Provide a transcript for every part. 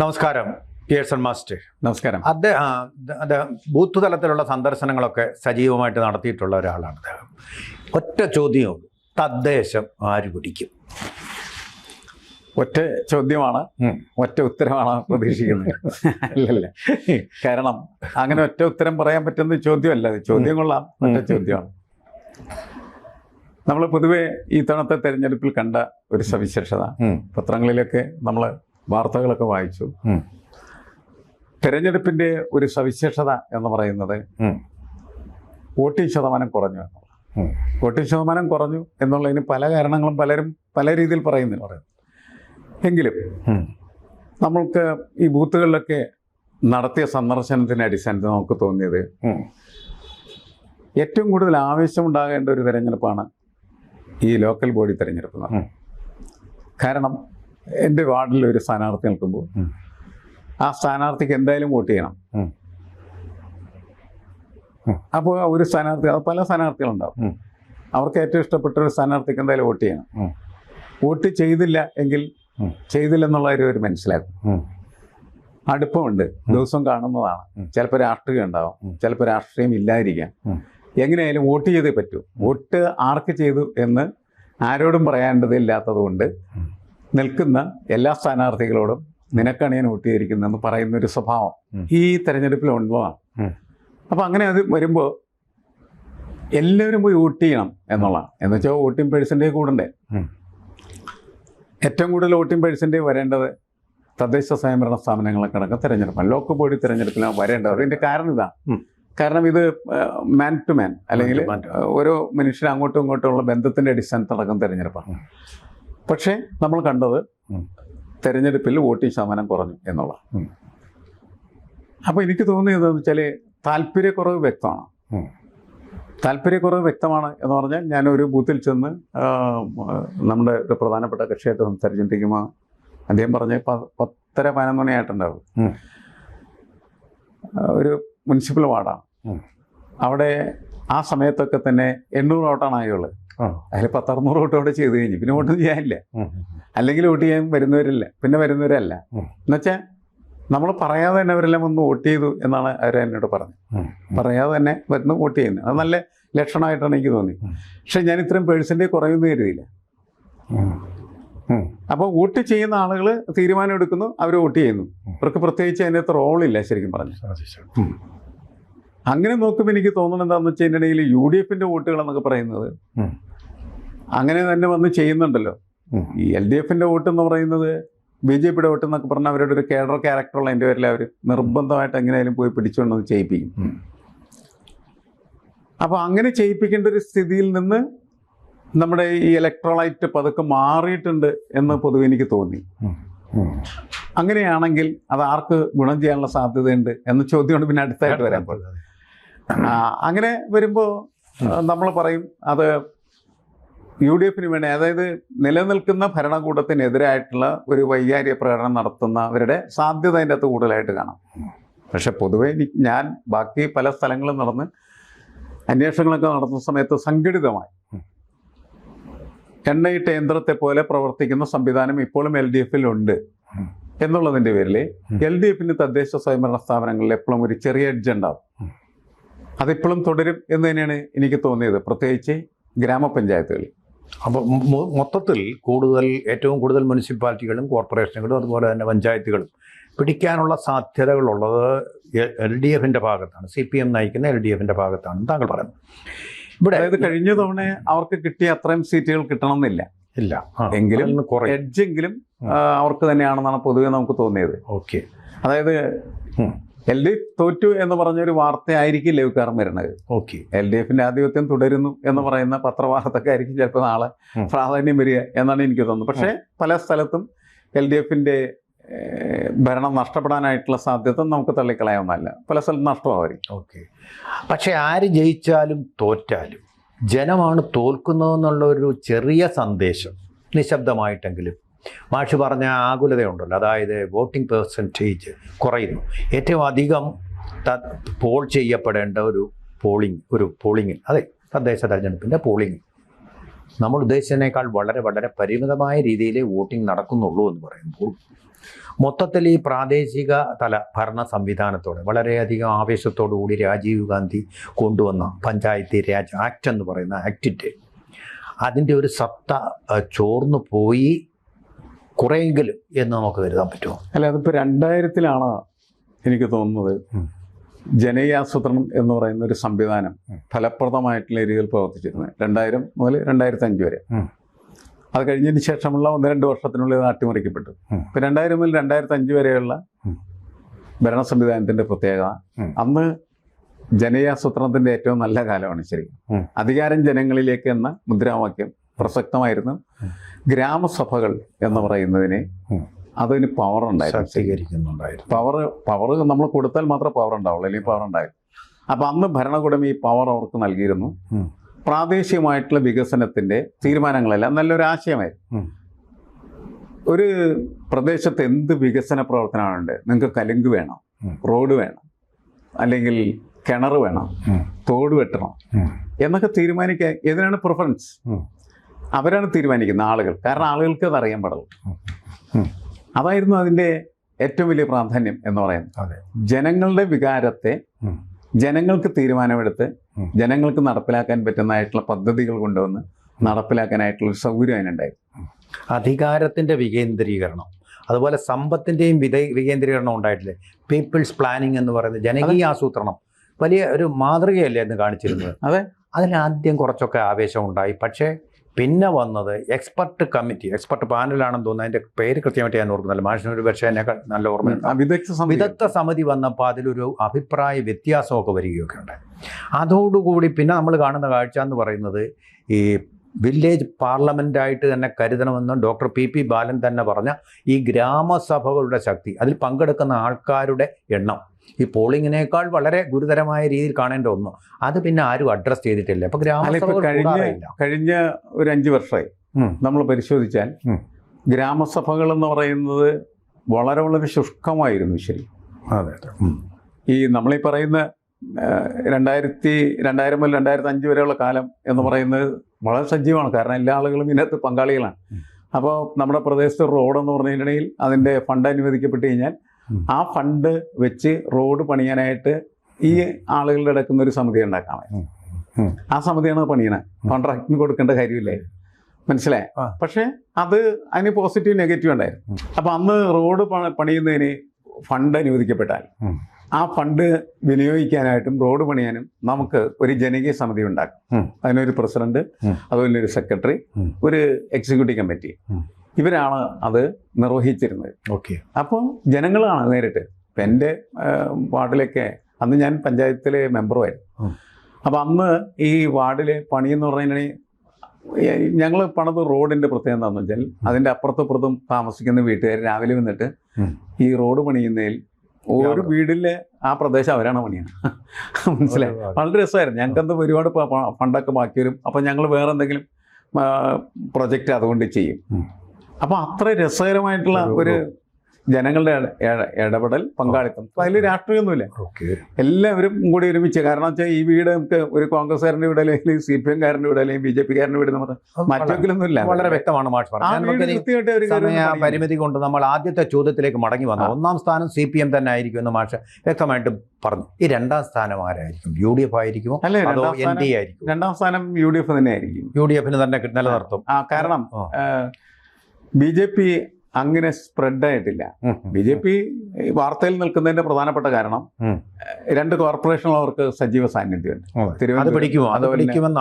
നമസ്കാരം Pearson master. നമസ്കാരം. അദ്ദേഹം അദ്ദേഹം ബൂത്ത് തലത്തിലുള്ള സന്ദർശനങ്ങളൊക്കെ സജീവമായിട്ട് നടത്തിയിട്ടുള്ള ഒരാളാണ് അദ്ദേഹം. ഒറ്റ ചോദ്യവും തദ്ദേശം ആര് പിടിക്കും? ഒറ്റ ചോദ്യമാണ് ഒറ്റ ഉത്തരമാണ് പ്രതീക്ഷിക്കുന്നത്. അല്ലല്ല കാരണം അങ്ങനെ ഒറ്റ ഉത്തരം പറയാൻ പറ്റുന്ന ചോദ്യമല്ല. അത് ചോദ്യം കൊള്ളാം ഒറ്റ ചോദ്യമാണ്. നമ്മൾ പൊതുവെ ഈ തവണത്തെ തെരഞ്ഞെടുപ്പിൽ കണ്ട ഒരു സവിശേഷത. പത്രങ്ങളിലൊക്കെ നമ്മൾ വാർത്തകളൊക്കെ വായിച്ചു. തെരഞ്ഞെടുപ്പിന്റെ ഒരു സവിശേഷത എന്ന് പറയുന്നത് വോട്ടിംഗ് ശതമാനം കുറഞ്ഞു എന്നുള്ളത്. വോട്ടിംഗ് ശതമാനം കുറഞ്ഞു എന്നുള്ളതിന് പല കാരണങ്ങളും പലരും പല രീതിയിൽ പറയുന്നുണ്ട് എങ്കിലും നമ്മൾക്ക് ഈ ബൂത്തുകളിലൊക്കെ നടത്തിയ സന്ദർശനത്തിന്റെ അടിസ്ഥാനത്തിൽ നമുക്ക് തോന്നിയത് ഏറ്റവും കൂടുതൽ ആവേശമുണ്ടാകേണ്ട ഒരു തെരഞ്ഞെടുപ്പാണ് ഈ ലോക്കൽ ബോഡി തെരഞ്ഞെടുപ്പ് കാരണം എന്റെ വാർഡിൽ ഒരു സ്ഥാനാർത്ഥി നിൽക്കുമ്പോൾ ആ സ്ഥാനാർത്ഥിക്ക് എന്തായാലും വോട്ട് ചെയ്യണം. അപ്പോൾ ഒരു സ്ഥാനാർത്ഥി അത് പല സ്ഥാനാർത്ഥികളുണ്ടാവും. അവർക്ക് ഏറ്റവും ഇഷ്ടപ്പെട്ട ഒരു സ്ഥാനാർത്ഥിക്ക് എന്തായാലും വോട്ട് ചെയ്യണം. വോട്ട് ചെയ്തില്ല എങ്കിൽ. ചെയ്തില്ലെന്നുള്ള കാര്യം അവർ മനസ്സിലാക്കും. അടുപ്പമുണ്ട്. ദിവസം കാണുന്നതാണ്. ചിലപ്പോൾ രാഷ്ട്രീയം ഉണ്ടാവും. ചിലപ്പോൾ രാഷ്ട്രീയം ഇല്ലായിരിക്കാം. എങ്ങനെയായാലും വോട്ട് ചെയ്തേ പറ്റൂ. വോട്ട് ആർക്ക് ചെയ്തു എന്ന് ആരോടും പറയേണ്ടതില്ലാത്തത് കൊണ്ട്. നിൽക്കുന്ന എല്ലാ സ്ഥാനാർത്ഥികളോടും നിനക്കാണ് ഞാൻ വോട്ട് ചെയ്തിരിക്കുന്നതെന്ന് പറയുന്ന ഒരു സ്വഭാവം ഈ തെരഞ്ഞെടുപ്പിൽ ഉള്ളതാണ് അപ്പൊ അങ്ങനെ അത് വരുമ്പോൾ എല്ലാവരും പോയി വോട്ട് ചെയ്യണം എന്നുള്ളതാണ്. എന്ന് വെച്ചാൽ വോട്ടിംഗ് പേഴ്സന്റേജ് കൂടണ്ടേ ഏറ്റവും കൂടുതൽ വോട്ടിംഗ് പേഴ്സന്റേജ് വരേണ്ടത് തദ്ദേശ സ്വയംഭരണ സ്ഥാപനങ്ങളൊക്കെ അടക്കം തിരഞ്ഞെടുപ്പാണ്. ലോക്കൽ ബോഡി തിരഞ്ഞെടുപ്പിലാണ് വരേണ്ടത്. അതിന്റെ കാരണം ഇതാണ് കാരണം ഇത് മാൻ ടു മാൻ അല്ലെങ്കിൽ Man to man. ഓരോ മനുഷ്യരും അങ്ങോട്ടും ഇങ്ങോട്ടും ഉള്ള ബന്ധത്തിന്റെ അടിസ്ഥാനത്തിലടക്കം തിരഞ്ഞെടുപ്പാണ്. പക്ഷേ നമ്മൾ കണ്ടത്. തെരഞ്ഞെടുപ്പിൽ വോട്ടിംഗ് ശതമാനം കുറഞ്ഞു എന്നുള്ള അപ്പൊ അപ്പോൾ എനിക്ക് തോന്നിയത് എന്ന് വെച്ചാൽ താല്പര്യക്കുറവ് വ്യക്തമാണ്. താല്പര്യക്കുറവ് വ്യക്തമാണ് എന്ന് പറഞ്ഞാൽ ഞാനൊരു ബൂത്തിൽ ചെന്ന് നമ്മുടെ ഒരു പ്രധാനപ്പെട്ട കക്ഷിയായിട്ട് സംസാരിച്ചിരിക്കുമ്പോൾ അദ്ദേഹം പറഞ്ഞ് പത്തര പതിനൊന്നണിയായിട്ടുണ്ടാവും ഒരു മുനിസിപ്പൽ വാർഡാണ്. അവിടെ ആ സമയത്തൊക്കെ തന്നെ എണ്ണൂറ് വോട്ടാണ് ആയുള്ളത്. അതിൽ പത്തറുന്നൂറ് വോട്ട് അവിടെ ചെയ്ത് കഴിഞ്ഞു. പിന്നെ വോട്ട് ചെയ്യാനില്ല. അല്ലെങ്കിൽ വോട്ട് ചെയ്യാൻ വരുന്നവരില്ല. പിന്നെ വരുന്നവരല്ല. എന്നുവെച്ചാൽ നമ്മൾ പറയാതെ തന്നെ അവരെല്ലാം വന്ന് വോട്ട് ചെയ്തു എന്നാണ് അവർ എന്നോട് പറഞ്ഞത്. പറയാതെ തന്നെ വരുന്ന വോട്ട് ചെയ്യുന്നത് അത് നല്ല ലക്ഷണമായിട്ടാണ് എനിക്ക് തോന്നി പക്ഷെ ഞാൻ ഇത്രയും പേഴ്സന്റേജ് കുറയുമെന്ന് കരുതിയില്ല. അപ്പോൾ വോട്ട് ചെയ്യുന്ന ആളുകൾ തീരുമാനം എടുക്കുന്നു അവർ വോട്ട് ചെയ്യുന്നു. അവർക്ക് ഇവർക്ക് പ്രത്യേകിച്ച് അതിനകത്ത് റോളില്ല ശരിക്കും പറഞ്ഞു. അങ്ങനെ നോക്കുമ്പോൾ എനിക്ക് തോന്നുന്നത് എന്താണെന്ന് വെച്ചാൽ ഇതിന്റെ ഇടയിൽ യു ഡി എഫിന്റെ വോട്ടുകൾ എന്നൊക്കെ പറയുന്നത് അങ്ങനെ തന്നെ വന്ന് ചെയ്യുന്നുണ്ടല്ലോ. ഈ എൽ ഡി എഫിന്റെ വോട്ട് എന്ന് പറയുന്നത് ബി ജെ പിയുടെ വോട്ട് എന്നൊക്കെ പറഞ്ഞാൽ അവരുടെ ഒരു കേഡർ ക്യാരക്ടറുള്ള എന്റെ പേരിൽ അവർ നിർബന്ധമായിട്ട് എങ്ങനെയായാലും പോയി പിടിച്ചുകൊണ്ടത് ചെയ്യിപ്പിക്കും. അപ്പോൾ അങ്ങനെ ചെയ്യിപ്പിക്കേണ്ട ഒരു സ്ഥിതിയിൽ നിന്ന് നമ്മുടെ ഈ ഇലക്ട്രോളൈറ്റ് പതുക്കെ മാറിയിട്ടുണ്ട് എന്ന് പൊതുവെ എനിക്ക് തോന്നി. അങ്ങനെയാണെങ്കിൽ അത് ആർക്ക് ഗുണം ചെയ്യാനുള്ള സാധ്യതയുണ്ട് എന്ന ചോദ്യമാണ് പിന്നെ അടുത്തായിട്ട് വരാൻ പോകുന്നത്. അങ്ങനെ വരുമ്പോൾ നമ്മൾ പറയും അത് യു ഡി എഫിന് വേണ്ടി അതായത് നിലനിൽക്കുന്ന ഭരണകൂടത്തിനെതിരായിട്ടുള്ള ഒരു വൈകാരിക പ്രകടനം നടത്തുന്നവരുടെ സാധ്യത അതിന്റെ അകത്ത് കൂടുതലായിട്ട് കാണാം പക്ഷെ പൊതുവേ ഞാൻ ബാക്കി പല സ്ഥലങ്ങളും നടന്ന് അന്വേഷണങ്ങളൊക്കെ നടത്തുന്ന സമയത്ത് സംഘടിതമായി എണ്ണയിട്ട യന്ത്രത്തെ പോലെ പ്രവർത്തിക്കുന്ന സംവിധാനം ഇപ്പോഴും എൽ ഡി എഫിലുണ്ട് ഉണ്ട് എന്നുള്ളതിന്റെ പേരിൽ. എൽ ഡി എഫിന് തദ്ദേശ സ്വയംഭരണ സ്ഥാപനങ്ങളിൽ എപ്പോഴും ഒരു ചെറിയ എഡ്ജ് ഉണ്ടാവും. അതിപ്പോഴും തുടരും എന്ന് തന്നെയാണ് എനിക്ക് തോന്നിയത്. പ്രത്യേകിച്ച് ഗ്രാമപഞ്ചായത്തുകളിൽ. അപ്പോൾ മൊത്തത്തിൽ കൂടുതൽ ഏറ്റവും കൂടുതൽ മുനിസിപ്പാലിറ്റികളും കോർപ്പറേഷനുകളും അതുപോലെ തന്നെ പഞ്ചായത്തുകളും പിടിക്കാനുള്ള സാധ്യതകളുള്ളത് എൽ ഡി എഫിന്റെ ഭാഗത്താണ്. സി പി എം നയിക്കുന്ന എൽ ഡി എഫിന്റെ ഭാഗത്താണ് താങ്കൾ പറയുന്നത് ഇവിടെ അതായത് കഴിഞ്ഞ തവണ അവർക്ക് കിട്ടിയ അത്രയും സീറ്റുകൾ കിട്ടണമെന്നില്ല. ഇല്ല. എങ്കിലും എഡ്ജെങ്കിലും അവർക്ക് തന്നെയാണെന്നാണ് പൊതുവെ നമുക്ക് തോന്നിയത്. ഓക്കെ. അതായത് എൽ ഡി എഫ് തോറ്റു എന്ന് പറഞ്ഞൊരു വാർത്തയായിരിക്കില്ല ഇക്കാരം വരുന്നത്. ഓക്കെ. എൽ ഡി എഫിന്റെ ആധിപത്യം തുടരുന്നു എന്ന് പറയുന്ന പത്രവാർത്തക്കായിരിക്കും ചിലപ്പോൾ നാളെ. പ്രാധാന്യം വരിക എന്നാണ് എനിക്ക് തോന്നുന്നത്. പക്ഷേ പല സ്ഥലത്തും എൽ ഡി എഫിന്റെ ഭരണം നഷ്ടപ്പെടാനായിട്ടുള്ള സാധ്യത നമുക്ക് തള്ളിക്കളയാവുന്നതല്ല. പല സ്ഥലത്തും നഷ്ടമാവും ഓക്കെ. പക്ഷെ ആര് ജയിച്ചാലും തോറ്റാലും ജനമാണ് തോൽക്കുന്നതെന്നുള്ള ഒരു ചെറിയ സന്ദേശം നിശബ്ദമായിട്ടെങ്കിലും മാഷ് പറഞ്ഞ ആകുലതയുണ്ടല്ലോ. അതായത് വോട്ടിംഗ് പെർസെന്റേജ് കുറയുന്നു. ഏറ്റവും അധികം പോൾ ചെയ്യപ്പെടേണ്ട ഒരു പോളിംഗ് ഒരു പോളിംഗ് അതെ തദ്ദേശ തെരഞ്ഞെടുപ്പിന്റെ പോളിംഗ്. നമ്മൾ ഉദ്ദേശിച്ചതിനേക്കാൾ വളരെ വളരെ പരിമിതമായ രീതിയിലേ വോട്ടിംഗ് നടക്കുന്നുള്ളൂ എന്ന് പറയുമ്പോൾ മൊത്തത്തിൽ ഈ പ്രാദേശിക തല ഭരണ സംവിധാനത്തോടെ വളരെയധികം ആവേശത്തോടു കൂടി രാജീവ് ഗാന്ധി കൊണ്ടുവന്ന പഞ്ചായത്തി രാജ് ആക്ട് എന്ന് പറയുന്ന ആക്ടിന്റെ അതിന്റെ ഒരു സത്ത ചോർന്നു പോയി കുറെയെങ്കിലും എന്ന് നമുക്ക് കരുതാൻ പറ്റുമോ അല്ല അതിപ്പോൾ രണ്ടായിരത്തിലാണ് എനിക്ക് തോന്നുന്നത്. ജനകീയാസൂത്രണം എന്ന് പറയുന്ന ഒരു സംവിധാനം. ഫലപ്രദമായിട്ടുള്ള രീതിയിൽ പ്രവർത്തിച്ചിരുന്നത് രണ്ടായിരം മുതൽ രണ്ടായിരത്തി അഞ്ച് വരെ. അത് കഴിഞ്ഞതിന് ശേഷമുള്ള ഒന്ന് രണ്ട് വർഷത്തിനുള്ളിൽ ഇത് അട്ടിമറിക്കപ്പെട്ടു ഇപ്പം രണ്ടായിരം മുതൽ രണ്ടായിരത്തി അഞ്ച് വരെയുള്ള. ഭരണ സംവിധാനത്തിന്റെ പ്രത്യേകത. അന്ന് ജനകീയാസൂത്രണത്തിന്റെ ഏറ്റവും നല്ല കാലമാണ് ശരി അധികാരം ജനങ്ങളിലേക്ക് എന്ന മുദ്രാവാക്യം പ്രസക്തമായിരുന്നു. ഗ്രാമസഭകൾ എന്ന് പറയുന്നതിന്. അതിന് പവർ ഉണ്ടായിരുന്നു. പവർ പവർ നമ്മൾ കൊടുത്താൽ മാത്രമേ പവർ ഉണ്ടാവുള്ളൂ അല്ലെങ്കിൽ പവർ ഉണ്ടായിരുന്നു അപ്പം അന്ന് ഭരണകൂടം ഈ പവർ അവർക്ക് നൽകിയിരുന്നു. പ്രാദേശികമായിട്ടുള്ള വികസനത്തിന്റെ തീരുമാനങ്ങളല്ല നല്ലൊരു ആശയമായിരുന്നു. ഒരു പ്രദേശത്ത് എന്ത് വികസന പ്രവർത്തനമാണുണ്ട്? നിങ്ങൾക്ക് കലുങ്ക് വേണം റോഡ് വേണം അല്ലെങ്കിൽ കിണർ വേണം തോട് വെട്ടണം. എന്നൊക്കെ തീരുമാനിക്കാൻ ഏതിനാണ് പ്രിഫറൻസ്. അവരാണ് തീരുമാനിക്കുന്ന ആളുകൾ. കാരണം ആളുകൾക്ക് അത് അറിയാൻ പാടുള്ളൂ. അതായിരുന്നു അതിന്റെ ഏറ്റവും വലിയ പ്രാധാന്യം എന്ന് പറയുന്നത്. ജനങ്ങളുടെ വികാരത്തെ ജനങ്ങൾക്ക് തീരുമാനമെടുത്ത് ജനങ്ങൾക്ക് നടപ്പിലാക്കാൻ പറ്റുന്നതായിട്ടുള്ള പദ്ധതികൾ കൊണ്ടുവന്ന് നടപ്പിലാക്കാനായിട്ടുള്ള ഒരു സൗകര്യം അതിനുണ്ടായി അധികാരത്തിന്റെ വികേന്ദ്രീകരണം അതുപോലെ സമ്പത്തിന്റെയും വിത വികേന്ദ്രീകരണം ഉണ്ടായിട്ടില്ലേ? പീപ്പിൾസ് പ്ലാനിങ് എന്ന് പറയുന്നത് ജനകീയ ആസൂത്രണം. വലിയ ഒരു മാതൃകയല്ലേ എന്ന് കാണിച്ചിരുന്നത്? അതെ. അതിലാദ്യം കുറച്ചൊക്കെ ആവേശം ഉണ്ടായി. പക്ഷേ പിന്നെ വന്നത് എക്സ്പെർട്ട് കമ്മിറ്റി എക്സ്പെർട്ട് പാനലാണെന്ന് തോന്നുന്നു. അതിന്റെ പേര് കൃത്യമായിട്ട് ഞാൻ ഓർക്കുന്നില്ല. മാഷിന് ഒരു പക്ഷേ എന്നെ നല്ല ഓർമ്മയുണ്ട് വിദഗ്ധ വിദഗ്ധ സമിതി വന്നപ്പോൾ അതിലൊരു അഭിപ്രായ വ്യത്യാസമൊക്കെ വരികയൊക്കെ ഉണ്ട് അതോടുകൂടി പിന്നെ നമ്മൾ കാണുന്ന കാഴ്ച എന്ന് പറയുന്നത് ഈ വില്ലേജ് പാർലമെന്റായിട്ട് തന്നെ കരുതണമെന്ന് ഡോക്ടർ പി പി ബാലൻ തന്നെ പറഞ്ഞ ഈ ഗ്രാമസഭകളുടെ ശക്തി അതിൽ പങ്കെടുക്കുന്ന ആൾക്കാരുടെ എണ്ണം. ഈ പോളിങ്ങിനേക്കാൾ വളരെ ഗുരുതരമായ രീതിയിൽ കാണേണ്ട ഒന്ന്. അത് പിന്നെ ആരും അഡ്രസ് ചെയ്തിട്ടില്ല. അപ്പൊ ഗ്രാമസഭ കഴിഞ്ഞ കഴിഞ്ഞ ഒരു അഞ്ച് വർഷമായി നമ്മൾ പരിശോധിച്ചാൽ ഗ്രാമസഭകൾ എന്ന് പറയുന്നത് വളരെ വളരെ ശുഷ്കമായിരുന്നു ശരി. അതെ ഈ നമ്മളീ പറയുന്ന രണ്ടായിരത്തി രണ്ടായിരം മുതൽ രണ്ടായിരത്തി അഞ്ച് വരെയുള്ള കാലം എന്ന് പറയുന്നത് വളരെ സജീവമാണ് കാരണം എല്ലാ ആളുകളും ഇതിനകത്ത് പങ്കാളികളാണ്. അപ്പോൾ നമ്മുടെ പ്രദേശത്ത് റോഡെന്ന് പറഞ്ഞിട്ടുണ്ടെങ്കിൽ അതിന്റെ ഫണ്ട് അനുവദിക്കപ്പെട്ട് കഴിഞ്ഞാൽ ആ ഫണ്ട് വെച്ച് റോഡ് പണിയാനായിട്ട് ഈ ആളുകളുടെ ഇടക്കുന്ന ഒരു സമിതി ഉണ്ടാക്കാം ഉം. ഉം. ആ സമിതിയാണ് പണിയണത് കോൺട്രാക്ടിന് കൊടുക്കേണ്ട കാര്യമില്ലേ മനസ്സിലായി. പക്ഷേ അത് അതിന് പോസിറ്റീവ് നെഗറ്റീവ് ഉണ്ടായിരുന്നു. അപ്പം അന്ന് റോഡ് പണിയുന്നതിന് ഫണ്ട് അനുവദിക്കപ്പെട്ടാൽ. ആ ഫണ്ട് വിനിയോഗിക്കാനായിട്ടും റോഡ് പണിയാനും നമുക്ക് ഒരു ജനകീയ സമിതി ഉണ്ടാക്കും. അതിനൊരു പ്രസിഡന്റ്. അതുപോലെ ഒരു സെക്രട്ടറി ഒരു എക്സിക്യൂട്ടീവ് കമ്മിറ്റി. ഇവരാണ് അത് നിർവഹിച്ചിരുന്നത്. ഓക്കെ. അപ്പോൾ ജനങ്ങളാണ് നേരിട്ട്. ഇപ്പം എന്റെ വാർഡിലൊക്കെ അന്ന് ഞാൻ പഞ്ചായത്തിലെ മെമ്പറുമായിരുന്നു. അപ്പം അന്ന് ഈ വാർഡിലെ പണിയെന്ന് പറഞ്ഞിട്ടുണ്ടെങ്കിൽ ഞങ്ങൾ പണത് റോഡിന്റെ പ്രത്യേകത എന്താണെന്ന് വെച്ചാൽ അതിന്റെ അപ്പുറത്തും ഇപ്പുറത്തും താമസിക്കുന്ന വീട്ടുകാർ രാവിലെ വന്നിട്ട് ഈ റോഡ് പണിയുന്നതിൽ ഒരു വീടിലെ ആ പ്രദേശം അവരാണ് പണിയാണ്. മനസ്സിലായി? വളരെ രസമായിരുന്നു. ഞങ്ങൾക്ക് എന്താ ഒരുപാട് ഫണ്ടൊക്കെ ബാക്കി വരും അപ്പം ഞങ്ങൾ വേറെ എന്തെങ്കിലും പ്രൊജക്റ്റ് അതുകൊണ്ട് ചെയ്യും. അപ്പം അപ്പോൾ അത്ര രസകരമായിട്ടുള്ള ഒരു ജനങ്ങളുടെ ഇട- ഇട- ഇടപെടൽ പങ്കാളിത്തം. അതിൽ രാഷ്ട്രീയമൊന്നുമില്ല എല്ലാവരും കൂടി ഒരുമിച്ച്. കാരണം വെച്ചാൽ ഈ വീട് നമുക്ക് ഒരു കോൺഗ്രസ്സുകാരന്റെ വീട് അല്ലെങ്കിൽ സി പി എംകാരന്റെ വീട് അല്ലെങ്കിൽ ബി ജെ പിക്കാരന്റെ വീട് നമുക്ക് മറ്റൊക്കെ വളരെ വ്യക്തമാണ് മാഷ് പരിമിതി കൊണ്ട് നമ്മൾ ആദ്യത്തെ ചോദ്യത്തിലേക്ക് മടങ്ങി വന്നു. ഒന്നാം സ്ഥാനം സി പി എം തന്നെ ആയിരിക്കും എന്ന് മാഷ് വ്യക്തമായിട്ട് പറഞ്ഞു. ഈ രണ്ടാം സ്ഥാനം ആരായിരിക്കും? യു ഡി എഫ് ആയിരിക്കുമോ? അല്ലെ എൻ ഡി ആയിരിക്കും രണ്ടാം സ്ഥാനം യു ഡി എഫ് തന്നെ ആയിരിക്കും. യു ഡി എഫിന് തന്നെ നിലനിർത്തും. ആ കാരണം. ബി ജെ പി അങ്ങനെ സ്പ്രെഡ് ആയിട്ടില്ല. ഉം. ബി ജെ പി വാർത്തയിൽ നിൽക്കുന്നതിന്റെ പ്രധാനപ്പെട്ട കാരണം രണ്ട് കോർപ്പറേഷനിൽ അവർക്ക് സജീവ സാന്നിധ്യമുണ്ട്.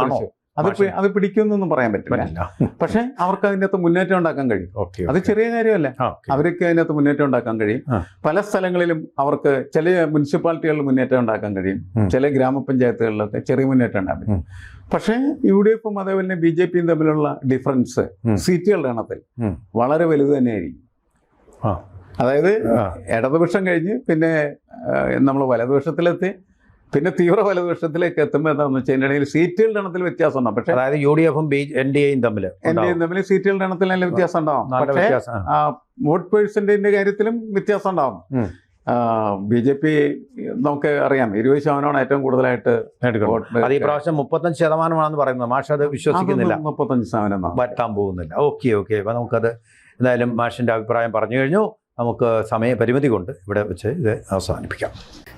അതെ. അത് അത് പിടിക്കുമെന്നൊന്നും പറയാൻ പറ്റില്ല. പക്ഷെ അവർക്ക് അതിനകത്ത് മുന്നേറ്റം ഉണ്ടാക്കാൻ കഴിയും. അത് ചെറിയ കാര്യമല്ല. അവർക്ക് അതിനകത്ത് മുന്നേറ്റം ഉണ്ടാക്കാൻ കഴിയും. പല സ്ഥലങ്ങളിലും അവർക്ക് ചില മുനിസിപ്പാലിറ്റികളിൽ മുന്നേറ്റം ഉണ്ടാക്കാൻ കഴിയും. ചില ഗ്രാമപഞ്ചായത്തുകളിലൊക്കെ ചെറിയ മുന്നേറ്റം ഉണ്ടാകും. പക്ഷേ യു ഡി എഫും അതേപോലെ തന്നെ ബി ജെ പിയും തമ്മിലുള്ള ഡിഫറൻസ് സീറ്റുകളുടെ എണ്ണത്തിൽ വളരെ വലുത് തന്നെയായിരിക്കും. അതായത് ഇടതുപക്ഷം കഴിഞ്ഞ് പിന്നെ നമ്മൾ വലതുപക്ഷത്തിലെത്തി പിന്നെ തീവ്ര വലതുപക്ഷത്തിലേക്ക് എത്തുമ്പോൾ എന്താണെന്ന് വെച്ചിട്ടുണ്ടെങ്കിൽ സീറ്റുകളുടെ എണ്ണത്തിൽ വ്യത്യാസം ഉണ്ടാവും പക്ഷേ അതായത് യു ഡി എഫും ബി എൻ ഡി എയും തമ്മിൽ എൻ ഡി എയും തമ്മിൽ സീറ്റുകളുടെ എണ്ണത്തിൽ നല്ല വ്യത്യാസം ഉണ്ടാവും പക്ഷേ വോട്ട് പേഴ്സന്റേജിന്റെ കാര്യത്തിലും വ്യത്യാസം ഉണ്ടാവും. ബി ജെ പി നമുക്ക് അറിയാം ഇരുപത് ശതമാനമാണ് ഏറ്റവും കൂടുതലായിട്ട് അത് ഈ പ്രാവശ്യം മുപ്പത്തഞ്ച് ശതമാനമാണെന്ന് പറയുന്നത്. മാഷ് അത് വിശ്വസിക്കുന്നില്ല. മുപ്പത്തഞ്ച് ശതമാനം. പറ്റാൻ പോകുന്നില്ല. Okay okay. അപ്പം നമുക്കത് എന്തായാലും മാഷിന്റെ അഭിപ്രായം പറഞ്ഞു കഴിഞ്ഞു. നമുക്ക് സമയപരിമിതി കൊണ്ട് ഇവിടെ വെച്ച് ഇത് അവസാനിപ്പിക്കാം.